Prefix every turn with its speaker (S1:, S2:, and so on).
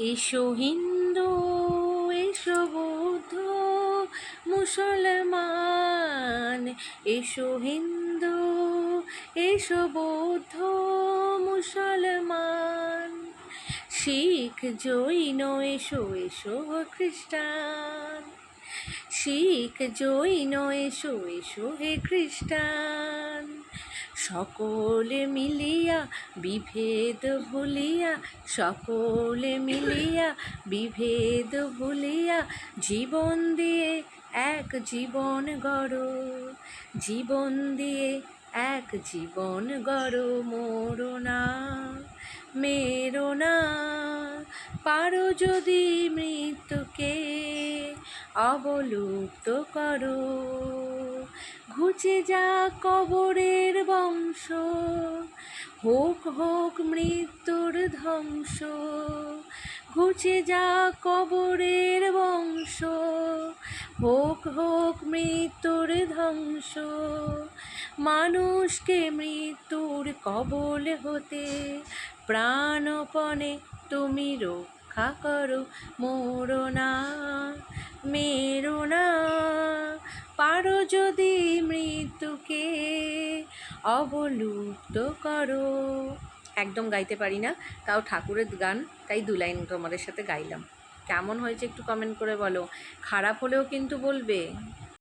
S1: এসো হিন্দু, এসো বৌদ্ধ, মুসলমান এসো হিন্দু, এসো বৌদ্ধ, মুসলমান। শিখ জৈন, এসো এসো খ্রিস্টান। শিখ জৈন, এসো এসো হে খ্রিস্টান। সকলে মিলিয়া বিভেদ ভুলিয়া, সকলে মিলিয়া বিভেদ ভুলিয়া জীবন দিয়ে এক জীবন গড়, জীবন দিয়ে এক জীবন গড়, মোরো না, মেরো না। পারো যদি মৃত্যুকে অবলুপ্ত করো, ঘুচে যা কবরের বংশ হোক হোক মৃত্যুর ধ্বংস, ঘুচে যা কবরের বংশ। হোক হোক মৃত্যুর ধ্বংস, মানুষকে মৃত্যুর কবল হতে, প্রাণপণে তুমি রক্ষা করো মোরো না, মেরো না। পারো যদি মৃত্যুকে অবলুপ্ত করো। একদম গাইতে পারি না, তাও ঠাকুরের গান, তাই দু লাইন তোমাদের সাথে গাইলাম। কেমন হয়েছে একটু কমেন্ট করে বলো। খারাপ হলেও কিন্তু বলবে।